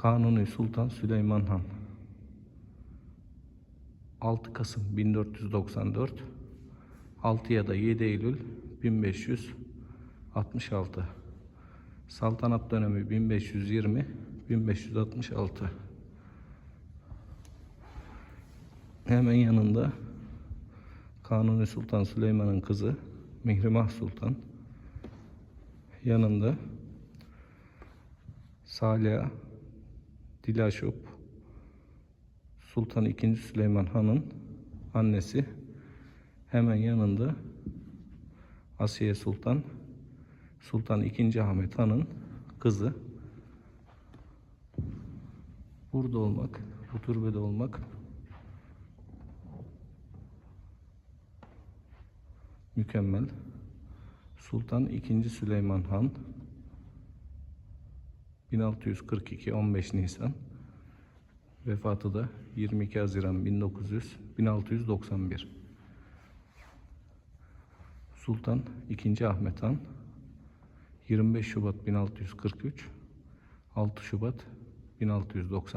Kanuni Sultan Süleyman Han. 6 Kasım 1494 6 ya da 7 Eylül 1566 Saltanat dönemi 1520 1566 Hemen yanında Kanuni Sultan Süleyman'ın kızı Mihrimah Sultan. Yanında Saliha Dilaşop Sultan II. Süleyman Han'ın annesi hemen yanında Asiye Sultan Sultan II. Ahmet Han'ın kızı burada olmak, bu türbede olmak mükemmel. Sultan II. Süleyman Han 1642 15 Nisan vefatı da 22 Haziran 1900 1691 Sultan II. Ahmet Han 25 Şubat 1643 6 Şubat 1695